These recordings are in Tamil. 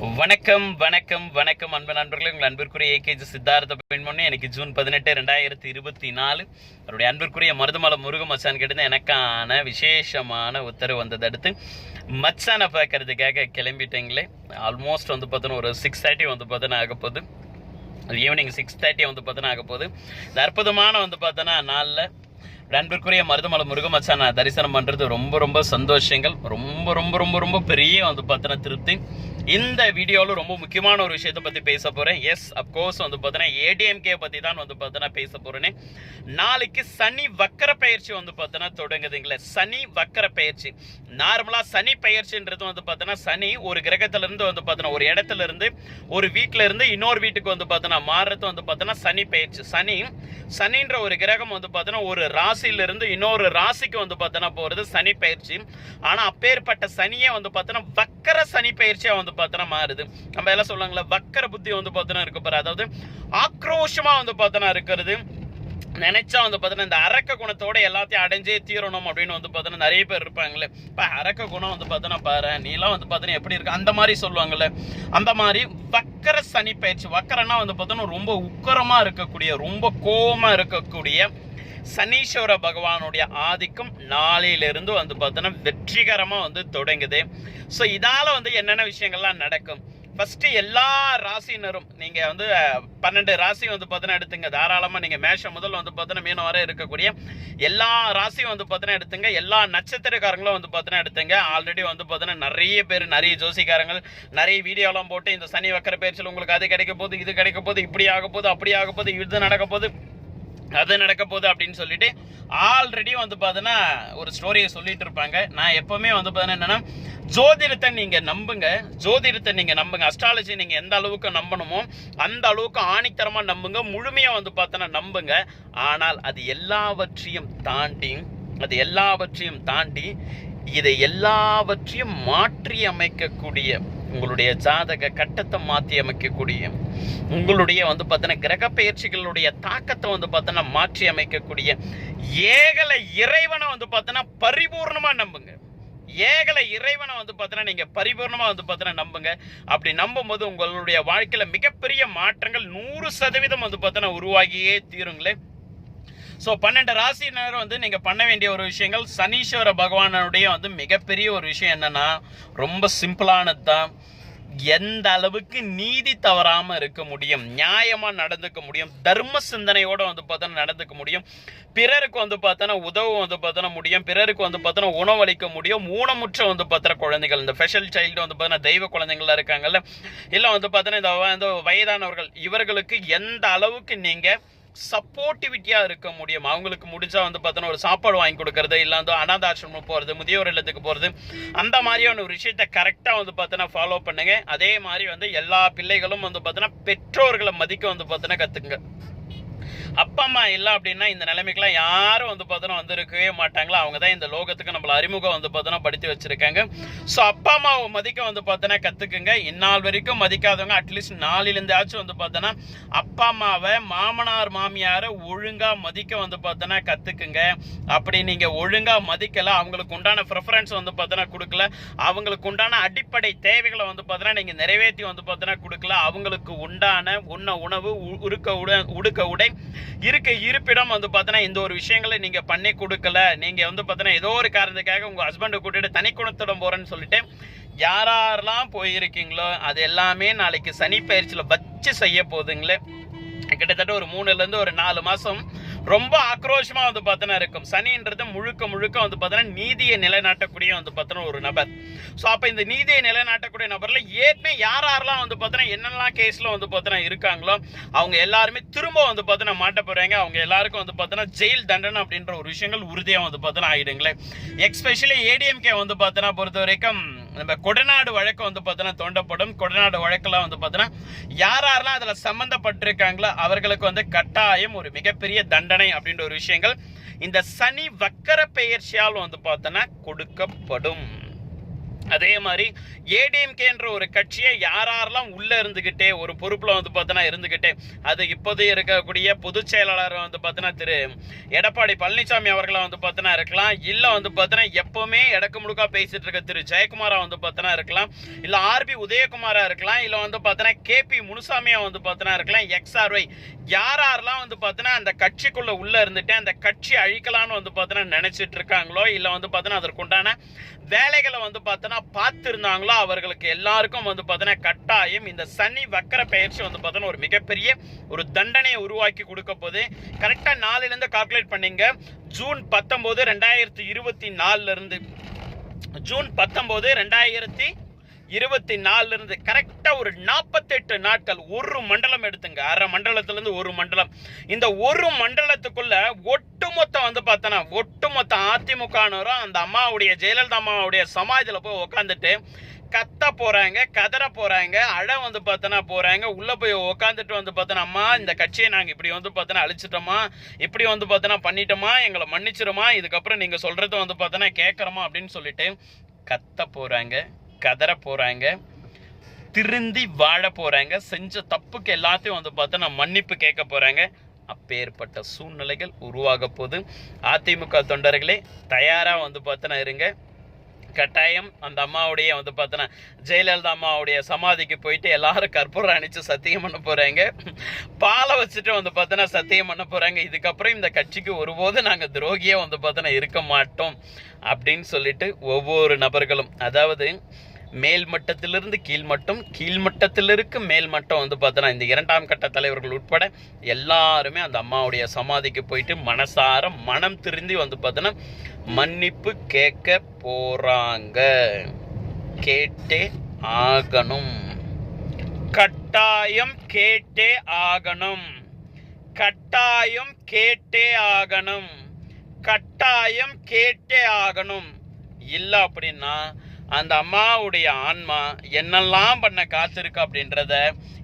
வணக்கம் வணக்கம் வணக்கம் அன்பு நண்பர்களே. உங்கள் அன்பிற்குரிய ஏகேஜி சித்தார்த்த பெண்மொழி எனக்கு ஜூன் பதினெட்டு ரெண்டாயிரத்தி இருபத்தி நாலு. அவருடைய அன்பிற்குரிய மருதமலை முருக மச்சான் கிட்ட எனக்கான விசேஷமான உத்தரவு வந்ததை அடுத்து மச்சானை பார்க்கறதுக்காக கிளம்பிட்டேங்களே. ஆல்மோஸ்ட் வந்து பார்த்தோன்னா ஒரு சிக்ஸ் தேர்ட்டி வந்து பார்த்தோன்னா ஆக போகுது. ஈவினிங் சிக்ஸ் தேர்ட்டி வந்து பார்த்தோன்னா ஆக போகுது. இந்த அற்புதமான வந்து பார்த்தோன்னா நாளில் அன்பிற்குரிய மருதமலை முருகமச்சான் நான் தரிசனம் பண்ணுறது ரொம்ப ரொம்ப சந்தோஷங்கள். ரொம்ப ரொம்ப ரொம்ப ரொம்ப பெரிய வந்து பார்த்தோன்னா திருப்தி. இந்த வீடியோவில் ரொம்ப முக்கியமான ஒரு விஷயத்தை பற்றி பேச போகிறேன் எஸ் அப்கோர்ஸ் வந்து பார்த்தோன்னா ஏடிஎம்கே பற்றி தான் வந்து பார்த்தோன்னா பேச போகிறேன்னு நாளைக்கு சனி வக்கர பயிற்சி வந்து பார்த்தோன்னா தொடங்குதுங்களே. சனி வக்கர பயிற்சி. நார்மலாக சனி பயிற்சின்றது வந்து பார்த்தோன்னா சனி ஒரு கிரகத்திலேருந்து வந்து பார்த்தோன்னா ஒரு இடத்துல இருந்து ஒரு வீட்டிலேருந்து இன்னொரு வீட்டுக்கு வந்து பார்த்தோன்னா மாறுறது வந்து பார்த்தோன்னா சனி பயிற்சி. சனி சனின்ற ஒரு கிரகம் வந்து பார்த்தோன்னா ஒரு ராசியிலிருந்து இன்னொரு ராசிக்கு வந்து பார்த்தோன்னா போகிறது சனி பயிற்சி ஆனால் அப்பேற்பட்ட சனியே வந்து பார்த்தோன்னா வக்கர சனி பயிற்சியாக வந்து பார்த்தோன்னா மாறுது நம்ம எல்லாம் சொல்லுவாங்களே வக்கர புத்தி வந்து பார்த்தோன்னா இருக்கு பாரு அதாவது ஆக்ரோஷமாக வந்து பார்த்தோன்னா இருக்கிறது நினைச்சா வந்து பார்த்தீங்கன்னா இந்த அரக்க குணத்தோட எல்லாத்தையும் அடைஞ்சே தீரணும் அப்படின்னு வந்து பார்த்தீங்கன்னா நிறைய பேர் இருப்பாங்களே இப்போ அரக்க குணம் வந்து பார்த்தோன்னா பாரு நீலாம் வந்து பார்த்தீங்கன்னா எப்படி இருக்கு அந்த மாதிரி சொல்லுவாங்கல்ல அந்த மாதிரி வக்கர சனி பயிற்சி வக்கரன்னா வந்து பார்த்தோன்னா ரொம்ப உக்கரமாக இருக்கக்கூடிய ரொம்ப கோபமாக இருக்கக்கூடிய சனீஸ்வர பகவானுடைய ஆதிக்கம் நாளையிலிருந்து வந்து பார்த்தோன்னா வெற்றிகரமாக வந்து தொடங்குது. ஸோ இதால் வந்து என்னென்ன விஷயங்கள்லாம் நடக்கும்? ஃபஸ்ட்டு எல்லா ராசினரும் நீங்கள் வந்து பன்னெண்டு ராசி வந்து பார்த்தோன்னா எடுத்துங்க. தாராளமாக நீங்கள் மேஷம் முதல் வந்து பார்த்தோன்னா மீனம் வரை இருக்கக்கூடிய எல்லா ராசியும் வந்து பார்த்தோன்னா எடுத்துங்க. எல்லா நட்சத்திரக்காரங்களும் வந்து பார்த்தோன்னா எடுத்துங்க. ஆல்ரெடி வந்து பார்த்தோன்னா நிறைய பேர் நிறைய ஜோசிக்காரங்கள் நிறைய வீடியோலாம் போட்டு இந்த சனி வக்கர பயிற்சியில் உங்களுக்கு அது கிடைக்க போகுது இது கிடைக்க போகுது இப்படி ஆக போகுது அப்படி ஆக போகுது இது நடக்க போகுது. அது நடக்க போகுது அப்படின்னு சொல்லிட்டு ஆல்ரெடி வந்து பார்த்தீங்கன்னா ஒரு ஸ்டோரியை சொல்லிட்டு இருப்பாங்க. நான் எப்பவுமே வந்து பார்த்தீங்கன்னா என்னன்னா ஜோதிடத்தை நீங்க நம்புங்க. ஜோதிடத்தை நீங்க நம்புங்க. அஸ்ட்ராலஜி நீங்க எந்த அளவுக்கு நம்பணுமோ அந்த அளவுக்கு ஆணித்தரமா நம்புங்க. முழுமையா வந்து பார்த்தோன்னா நம்புங்க. ஆனால் அது எல்லாவற்றையும் தாண்டி அது எல்லாவற்றையும் தாண்டி இதை எல்லாவற்றையும் மாற்றி அமைக்கக்கூடிய உங்களுடைய ஜாதக கட்டத்தை மாற்றி அமைக்கக்கூடிய உங்களுடைய வந்து பார்த்தீங்கன்னா கிரக பயிற்சிகளுடைய தாக்கத்தை வந்து பார்த்தோன்னா மாற்றி அமைக்கக்கூடிய ஏகல இறைவனை வந்து பார்த்தோன்னா பரிபூர்ணமாக நம்புங்க. ஏகல இறைவனை வந்து பார்த்தீங்கன்னா நீங்கள் பரிபூர்ணமாக வந்து பார்த்தீங்கன்னா நம்புங்க. அப்படி நம்பும்போது உங்களுடைய வாழ்க்கையில் மிகப்பெரிய மாற்றங்கள் நூறு சதவீதம் வந்து பார்த்தீங்கன்னா உருவாகியே தீருங்களே. ஸோ பன்னெண்டு ராசினர் வந்து நீங்கள் பண்ண வேண்டிய ஒரு விஷயங்கள் சனீஸ்வர பகவானுடைய வந்து மிகப்பெரிய ஒரு விஷயம் என்னன்னா ரொம்ப சிம்பிளானது தான் எந்த அளவுக்கு நீதி தவறாமல் இருக்க முடியும் நியாயமாக நடந்துக்க முடியும் தர்ம சிந்தனையோடு வந்து பார்த்தோன்னா நடந்துக்க முடியும் பிறருக்கு வந்து பார்த்தோன்னா உதவு வந்து பார்த்தோன்னா முடியும் பிறருக்கு வந்து பார்த்தோன்னா உணவளிக்க முடியும் ஊனமுற்ற வந்து பார்த்தோன்னா குழந்தைகள் இந்த ஸ்பெஷல் சைல்டு வந்து பார்த்தோன்னா தெய்வ குழந்தைங்களா இருக்காங்கல்ல இல்லை வந்து பார்த்தோன்னா இந்த இந்த வயதானவர்கள் இவர்களுக்கு எந்த அளவுக்கு நீங்கள் சப்போர்ட்டிவிட்டியாக இருக்க முடியும். அவங்களுக்கு முடிஞ்சா வந்து பார்த்தோன்னா ஒரு சாப்பாடு வாங்கி கொடுக்கறது இல்லை வந்து அனாதாசிரமம் போகிறது முதியோர் இல்லத்துக்கு போகிறது அந்த மாதிரியான ஒரு விஷயத்தை கரெக்டாக வந்து பார்த்தோன்னா ஃபாலோ பண்ணுங்க. அதே மாதிரி வந்து எல்லா பிள்ளைகளும் வந்து பார்த்தோன்னா பெற்றோர்களை மதிக்க வந்து பார்த்தோன்னா கற்றுக்குங்க அப்பா அம்மா இல்லை அப்படின்னா இந்த நிலைமைக்கெல்லாம் யாரும் வந்து பார்த்தோன்னா வந்திருக்கவே மாட்டாங்களா? அவங்க தான் இந்த லோகத்துக்கு நம்மள அறிமுகம் வந்து பார்த்தோன்னா படுத்தி வச்சுருக்காங்க. ஸோ அப்பா அம்மாவை மதிக்க வந்து பார்த்தோன்னா கற்றுக்குங்க இந்நாள் வரைக்கும் மதிக்காதவங்க அட்லீஸ்ட் நாளிலேருந்தாச்சும் வந்து பார்த்தோன்னா அப்பா அம்மாவை மாமனார் மாமியாரை ஒழுங்காக மதிக்க வந்து பார்த்தோன்னா கற்றுக்குங்க அப்படி நீங்கள் ஒழுங்காக மதிக்கலை அவங்களுக்கு உண்டான ப்ரிஃபரன்ஸ் வந்து பார்த்தோன்னா கொடுக்கல அவங்களுக்கு உண்டான அடிப்படை தேவைகளை வந்து பார்த்தோன்னா நீங்கள் நிறைவேற்றி வந்து பார்த்தோன்னா கொடுக்கல அவங்களுக்கு உண்டான உண்ண உணவு உ- உருக்க உட உடுக்க உடை இருக்க இருப்பிடம் வந்து பார்த்தீங்கன்னா இந்த ஒரு விஷயங்களை நீங்கள் பண்ணி கொடுக்கல. நீங்கள் வந்து பார்த்தீங்கன்னா ஏதோ ஒரு காரணத்துக்காக உங்கள் ஹஸ்பண்டை கூட்டிட்டு தனி குணத்துடன் போகிறேன்னு சொல்லிட்டு யாரெல்லாம் போயிருக்கீங்களோ அது எல்லாமே நாளைக்கு சனி பயிற்சியில் வச்சு செய்ய போகுதுங்களே கிட்டத்தட்ட ஒரு மூணுல இருந்து ஒரு நாலு மாசம் ரொம்ப ஆக்ரோஷமா வந்து பார்த்தோன்னா இருக்கும். சனின்றது முழுக்க முழுக்க வந்து பார்த்தோன்னா நீதியை நிலைநாட்டக்கூடிய வந்து பார்த்தோன்னா ஒரு நபர். ஸோ அப்போ இந்த நீதியை நிலைநாட்டக்கூடிய நபர்ல ஏற்கனவே யார் யாரெல்லாம் வந்து பார்த்தோன்னா என்னெல்லாம் கேஸில் வந்து பார்த்தோன்னா இருக்காங்களோ அவங்க எல்லாருமே திரும்ப வந்து பார்த்தோன்னா மாட்ட போறாங்க. அவங்க எல்லாருக்கும் வந்து பார்த்தோன்னா ஜெயில் தண்டனை அப்படின்ற ஒரு விஷயங்கள் உறுதியாக வந்து பார்த்தோன்னா ஆகிடுங்களேன் எக்ஸ்பெஷலி ஏடிஎம்கே வந்து பார்த்தோன்னா பொறுத்த வரைக்கும் நம்ம கொடநாடு வழக்கு வந்து பார்த்தோன்னா தோண்டப்படும். கொடநாடு வழக்கெல்லாம் வந்து பார்த்தோன்னா யார் யாரெல்லாம் அதில் சம்மந்தப்பட்டிருக்காங்களோ அவர்களுக்கு வந்து கட்டாயம் ஒரு மிகப்பெரிய தண்டனை அப்படின்ற ஒரு விஷயங்கள் இந்த சனி வக்கர பெயர்ச்சியால் வந்து பார்த்தோன்னா கொடுக்கப்படும். அதே மாதிரி ஏடிஎம்கேன்ற ஒரு கட்சியை யார் யாரெல்லாம் உள்ளே இருந்துக்கிட்டே ஒரு பொறுப்பில் வந்து பார்த்தோன்னா இருந்துக்கிட்டே அது இப்போது இருக்கக்கூடிய பொதுச் செயலாளர் வந்து பார்த்தோன்னா திரு எடப்பாடி பழனிசாமி அவர்களை வந்து பார்த்தோன்னா இருக்கலாம் இல்லை வந்து பார்த்தோன்னா எப்போவுமே எடக்கு முழுக்கா பேசிகிட்டு இருக்க திரு ஜெயக்குமாராக வந்து பார்த்தோன்னா இருக்கலாம் இல்லை ஆர்பி உதயகுமாராக இருக்கலாம் இல்லை வந்து பார்த்தோன்னா கேபி முனுசாமியாக வந்து பார்த்தோன்னா இருக்கலாம் எக்ஸ்ஆர்ஒய் யார் யாரெல்லாம் வந்து பார்த்தோன்னா அந்த கட்சிக்குள்ளே உள்ளே இருந்துட்டு அந்த கட்சி அழிக்கலான்னு வந்து பார்த்தோன்னா நினச்சிட்டு இருக்காங்களோ இல்லை வந்து பார்த்தோன்னா அதற்குண்டான வேலைகளை வந்து பார்த்தோன்னா பார்த்துருந்தாங்களோ அவர்களுக்கு எல்லாருக்கும் வந்து பார்த்தீங்கன்னா கட்டாயம் இந்த சனி வக்கர பயிற்சி வந்து பார்த்தீங்கன்னா ஒரு மிகப்பெரிய ஒரு தண்டனையை உருவாக்கி கொடுக்க போது கரெக்டாக நாலுலேருந்து கால்குலேட் பண்ணீங்க. ஜூன் பத்தொம்போது ரெண்டாயிரத்தி இருபத்தி நாலுலேருந்து ஜூன் பத்தொம்போது ரெண்டாயிரத்தி இருபத்தி நாலுல இருந்து கரெக்டா ஒரு நாற்பத்தெட்டு நாட்கள் ஒரு மண்டலம் எடுத்துங்க. அரை மண்டலத்துலேருந்து ஒரு மண்டலம். இந்த ஒரு மண்டலத்துக்குள்ள ஒட்டுமொத்த வந்து பார்த்தோன்னா ஒட்டுமொத்த அதிமுகனரும் அந்த அம்மாவுடைய ஜெயலலிதா அம்மாவுடைய சமாதியில போய் உட்காந்துட்டு கத்த போறாங்க கதற போறாங்க அழ வந்து பார்த்தோன்னா போறாங்க. உள்ள போய் உட்காந்துட்டு வந்து பார்த்தோன்னா அம்மா இந்த கட்சியை நாங்கள் இப்படி வந்து பார்த்தோன்னா அழிச்சிட்டோமா? இப்படி வந்து பார்த்தோன்னா பண்ணிட்டோமா? எங்களை மன்னிச்சிருமா? இதுக்கப்புறம் நீங்க சொல்கிறத வந்து பார்த்தோன்னா கேட்கறோமா அப்படின்னு சொல்லிட்டு கத்த போறாங்க. கதற போகிறாங்க திருந்தி வாழ போகிறாங்க செஞ்ச தப்புக்கு எல்லாத்தையும் வந்து பார்த்தோன்னா மன்னிப்பு கேட்க போகிறாங்க அப்பேற்பட்ட சூழ்நிலைகள் உருவாக போது அதிமுக தொண்டர்களே தயாராக வந்து பார்த்தோன்னா இருங்க. கட்டாயம் அந்த அம்மாவுடைய வந்து பார்த்தோன்னா ஜெயலலிதா அம்மாவுடைய சமாதிக்கு போயிட்டு எல்லாரும் கற்பூரம் அணிச்சு சத்தியம் பண்ண போகிறாங்க பாலை வச்சுட்டு வந்து பார்த்தோன்னா சத்தியம் பண்ண போகிறாங்க இதுக்கப்புறம் இந்த கட்சிக்கு ஒருபோது நாங்கள் துரோகியாக வந்து பார்த்தோன்னா இருக்க மாட்டோம். அப்படின்னு சொல்லிட்டு ஒவ்வொரு நபர்களும் அதாவது மேல் மட்டத்திலிருந்து கீழ்மட்டம் கீழ்மட்டத்திலிருக்கு மேல் மட்டம் வந்து பார்த்தோன்னா இந்த இரண்டாம் கட்ட தலைவர்கள் உட்பட எல்லாருமே அந்த அம்மாவுடைய சமாதிக்கு போயிட்டு மனசார மனம் திருந்தி வந்து பார்த்தோன்னா மன்னிப்பு கேட்க போறாங்க. கேட்டே ஆகணும். கட்டாயம் கேட்டே ஆகணும். கட்டாயம் கேட்டே ஆகணும். கட்டாயம் கேட்டே ஆகணும். இல்லை அப்படின்னா அந்த அம்மாவுடைய ஆன்மா என்னெல்லாம் பண்ண காத்திருக்கு அப்படின்றத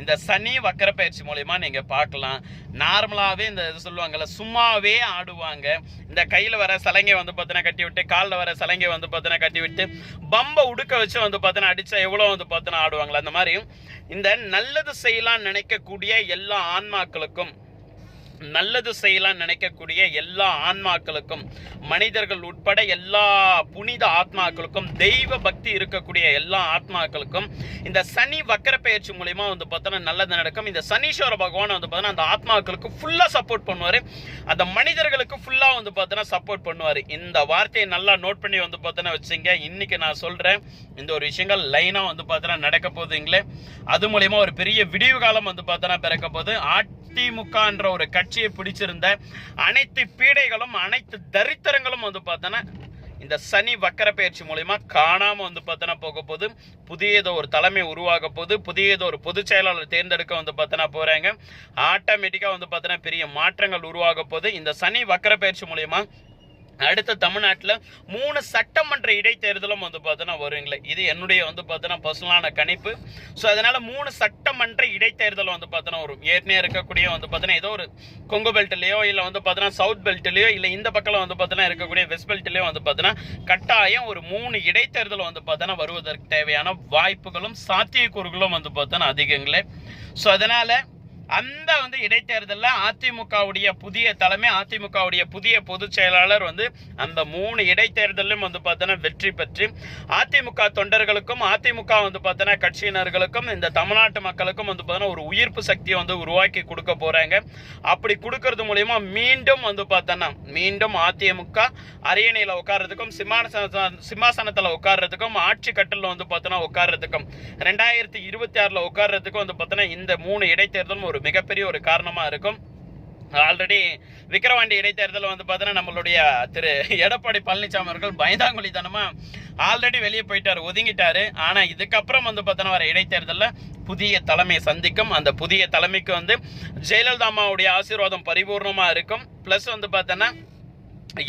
இந்த சனி வக்கர பயிற்சி மூலயமா நீங்கள் பார்க்கலாம். நார்மலாகவே இந்த இது சொல்லுவாங்கல்ல சும்மாவே ஆடுவாங்க. இந்த கையில் வர சலங்கை வந்து பார்த்தீங்கன்னா கட்டி விட்டு காலில் வர சலங்கை வந்து பார்த்தீங்கன்னா கட்டி விட்டு பம்பை உடுக்க வச்சு வந்து பார்த்தீங்கன்னா அடித்தா எவ்வளோ வந்து பார்த்தீங்கன்னா ஆடுவாங்களா அந்த மாதிரி இந்த நல்லது செய்யலாம் நினைக்கக்கூடிய எல்லா ஆன்மாக்களுக்கும் நல்லது செய்யலாம் நினைக்கக்கூடிய எல்லா ஆன்மாக்களுக்கும் மனிதர்கள் உட்பட எல்லா புனித ஆத்மாக்களுக்கும் தெய்வ பக்தி இருக்கக்கூடிய எல்லா ஆத்மாக்களுக்கும் இந்த சனி வக்கர பயிற்சி மூலியமா வந்து பார்த்தோன்னா நல்லது நடக்கும். இந்த சனீஸ்வர பகவான் வந்து பார்த்தோன்னா அந்த ஆத்மாக்களுக்கு ஃபுல்லாக சப்போர்ட் பண்ணுவார். அந்த மனிதர்களுக்கு ஃபுல்லாக வந்து பார்த்தோன்னா சப்போர்ட் பண்ணுவார். இந்த வார்த்தையை நல்லா நோட் பண்ணி வந்து பார்த்தோன்னா வச்சுங்க. இன்னைக்கு நான் சொல்கிறேன் இந்த ஒரு விஷயங்கள் லைனாக வந்து பார்த்தோன்னா நடக்க போகுதுங்களே. அது மூலயமா ஒரு பெரிய விடிவு காலம் வந்து பார்த்தோன்னா பிறக்க போகுது. அதிமுகன்ற ஒரு ஆட்சியை பிடிச்சிருந்த அனைத்து பீடைகளும் அனைத்து தரித்திரங்களும் வந்து பார்த்தோன்னா இந்த சனி வக்கர பயிற்சி மூலயமா காணாம வந்து பார்த்தோன்னா போக போது புதியதோ ஒரு தலைமை உருவாக போது புதியதோ ஒரு பொதுச் செயலாளர் தேர்ந்தெடுக்க வந்து பார்த்தோன்னா போறாங்க. ஆட்டோமேட்டிக்காக வந்து பார்த்தோன்னா பெரிய மாற்றங்கள் உருவாக போது இந்த சனி வக்கர பயிற்சி மூலயமா அடுத்த தமிழ்நாட்டில் மூணு சட்டமன்ற இடைத்தேர்தலும் வந்து பார்த்தோன்னா வருங்களே. இது என்னுடைய வந்து பார்த்தோன்னா பர்சனலான கணிப்பு. ஸோ அதனால் மூணு சட்டமன்ற இடைத்தேர்தல் வந்து பார்த்தோன்னா வரும். ஏற்கனவே இருக்கக்கூடிய வந்து பார்த்தோன்னா ஏதோ ஒரு கொங்கு பெல்ட்லேயோ இல்லை வந்து பார்த்தோன்னா சவுத் பெல்ட்லேயோ இல்லை இந்த பக்கம் வந்து பார்த்தோன்னா இருக்கக்கூடிய வெஸ்ட் பெல்ட்லேயோ வந்து பார்த்தோன்னா கட்டாயம் ஒரு மூணு இடைத்தேர்தல் வந்து பார்த்தோன்னா வருவதற்கு தேவையான வாய்ப்புகளும் சாத்தியக்கூறுகளும் வந்து பார்த்தோன்னா அதிகங்களே. ஸோ அதனால் அந்த வந்து இடைத்தேர்தலில் அதிமுகவுடைய புதிய தலைமை அதிமுகவுடைய புதிய பொதுச் செயலாளர் வந்து அந்த மூணு இடைத்தேர்தலும் வந்து பார்த்தோன்னா வெற்றி பெற்று அதிமுக தொண்டர்களுக்கும் அதிமுக வந்து பார்த்தோன்னா கட்சியினர்களுக்கும் இந்த தமிழ்நாட்டு மக்களுக்கும் வந்து பார்த்தோன்னா ஒரு உயிர்ப்பு சக்தியை வந்து உருவாக்கி கொடுக்க போகிறாங்க அப்படி கொடுக்கறது மூலயமா மீண்டும் வந்து பார்த்தோன்னா மீண்டும் அதிமுக அரியணையில் உட்கார்றதுக்கும் சிம்மாசன சிம்மாசனத்தில் உட்கார்றதுக்கும் ஆட்சி கட்டலில் வந்து பார்த்தோன்னா உட்கார்றதுக்கும் ரெண்டாயிரத்தி இருபத்தி ஆறில் உட்கார்றதுக்கும் வந்து பார்த்தோன்னா இந்த மூணு இடைத்தேர்தலும் ஒரு மிகப்பெரிய ஒரு காரணமாக இருக்கும். ஆல்ரெடி விக்கிரவாண்டி இடைத்தேர்தல் வந்து பார்த்தோன்னா நம்மளுடைய திரு எடப்பாடி பழனிசாமி அவர்கள் பயந்தாங்குழித்தனமாக ஆல்ரெடி வெளியே போயிட்டார் ஒதுங்கிட்டார். ஆனால் இதுக்கப்புறம் வந்து பார்த்தோன்னா வர இடைத்தேர்தலில் புதிய தலைமையை சந்திக்கும். அந்த புதிய தலைமைக்கு வந்து ஜெயலலிதா அம்மாவுடைய ஆசீர்வாதம் பரிபூர்ணமாக இருக்கும். ப்ளஸ் வந்து பார்த்தோன்னா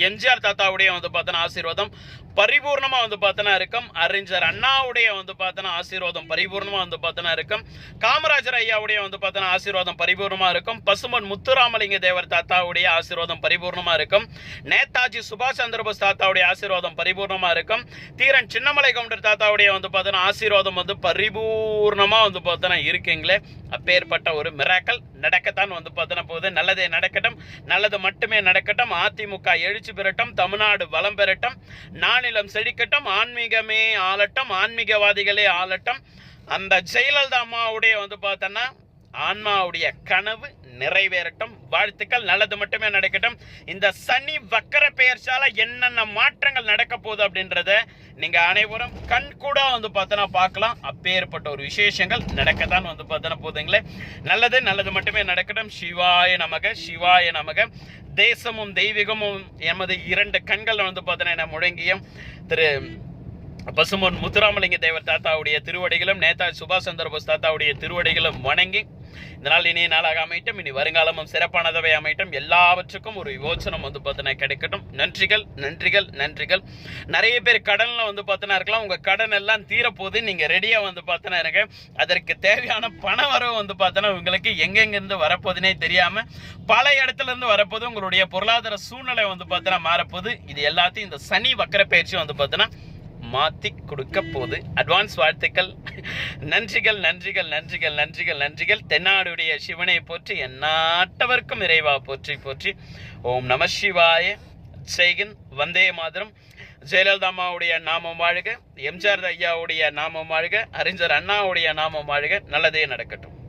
எம்ஜிஆர் தாத்தாவுடைய வந்து பார்த்தோன்னா ஆசீர்வாதம் பரிபூர்ணமா வந்து பார்த்தனா இருக்கும். அறிஞர் அண்ணாவுடைய வந்து பார்த்தனா ஆசீர்வாதம் பரிபூர்ணமா வந்து பார்த்தனா இருக்கும். காமராஜர் ஐயாவுடைய வந்து பார்த்தனா ஆசீர்வாதம் பரிபூர்ணமா இருக்கும். பசுமன் முத்துராமலிங்க தேவர் தாத்தாவுடைய ஆசீர்வாதம் பரிபூர்ணமா இருக்கும். நேதாஜி சுபாஷ் சந்திரபோஸ் தாத்தாவுடைய ஆசீர்வாதம் பரிபூர்ணமா இருக்கும். தீரன் சின்னமலை கவுண்டர் தாத்தாவுடைய வந்து பார்த்தனா ஆசீர்வாதம் வந்து பரிபூர்ணமா வந்து பார்த்தனா இருக்குங்களே. அப்பேற்பட்ட ஒரு மிராக்கல் நடக்கத்தான் வந்து பார்த்தனா போகுது. நல்லதே நடக்கட்டும். நல்லது மட்டுமே நடக்கட்டும். அதிமுக எழுச்சி பெறட்டும். தமிழ்நாடு வளம் பெறட்டும். மாநிலம் செழிக்கட்டும் ஆன்மீகமே ஆளட்டும் ஆன்மீகவாதிகளே ஆளட்டும். அந்த ஜெயலலிதா அம்மாவுடைய வந்து பார்த்தோன்னா ஆன்மாவுடைய கனவு நிறைவேறட்டும். வாழ்த்துக்கள் நல்லது மட்டுமே நடக்கட்டும். இந்த சனி வக்கர பெயர்ச்சால என்னென்ன மாற்றங்கள் நடக்க போகுது அப்படின்றத நீங்க அனைவரும் கண் கூட வந்து பார்த்தோன்னா பார்க்கலாம். அப்பேற்பட்ட ஒரு விசேஷங்கள் நடக்கத்தான் வந்து பார்த்தோன்னா போதுங்களே. நல்லது நல்லது மட்டுமே நடக்கட்டும். சிவாய நமக சிவாய நமக. தேசமும் தெய்வீகமும் எமது இரண்டு கண்கள் வந்து பார்த்தோன்னா என்ன முழங்கியும்? திரு பசுமன் முத்துராமலிங்க தேவர் தாத்தாவுடைய திருவடிகளும் நேதாஜி சுபாஷ் சந்திர போஸ் தாத்தாவுடைய திருவடிகளும் வணங்கி இந்த நாள் இனிய நாளாக அமையட்டும் இனி வருங்காலமும் சிறப்பானதவை அமையட்டும். எல்லாவற்றுக்கும் ஒரு யோசனம் வந்து பார்த்தீங்கன்னா கிடைக்கட்டும். நன்றிகள் நன்றிகள் நன்றிகள். நிறைய பேர் கடனில் வந்து பார்த்தீங்கன்னா இருக்கலாம். உங்கள் கடன் எல்லாம் தீரப்போது நீங்கள் ரெடியாக வந்து பார்த்தீங்கன்னா இருங்க. அதற்கு தேவையான பண வரவு வந்து பார்த்தீங்கன்னா உங்களுக்கு எங்கெங்கிருந்து வரப்போதுனே தெரியாமல் பல இடத்துலேருந்து வரப்போது உங்களுடைய பொருளாதார சூழ்நிலை வந்து பார்த்தீங்கன்னா மாறப்போகுது. இது எல்லாத்தையும் இந்த சனி வக்கர பயிற்சி வந்து பார்த்தீங்கன்னா மாத்தி கொடுக்க போது அட்வான்ஸ் வாழ்த்துக்கள். நன்றிகள் நன்றிகள் நன்றிகள் நன்றிகள் நன்றிகள். தென்னாடுடைய சிவனை போற்றி எந்நாட்டவர்க்கும் இறைவா போற்றி போற்றி. ஓம் நம சிவாய. செய்கின் வந்தே மாதிரம். ஜெயலலிதா அம்மாவுடைய நாமம் வாழ்க. எம்ஜிஆர் ஐயாவுடைய நாமம் வாழ்க. அறிஞர் அண்ணாவுடைய நாமம் வாழ்க. நல்லதே நடக்கட்டும்.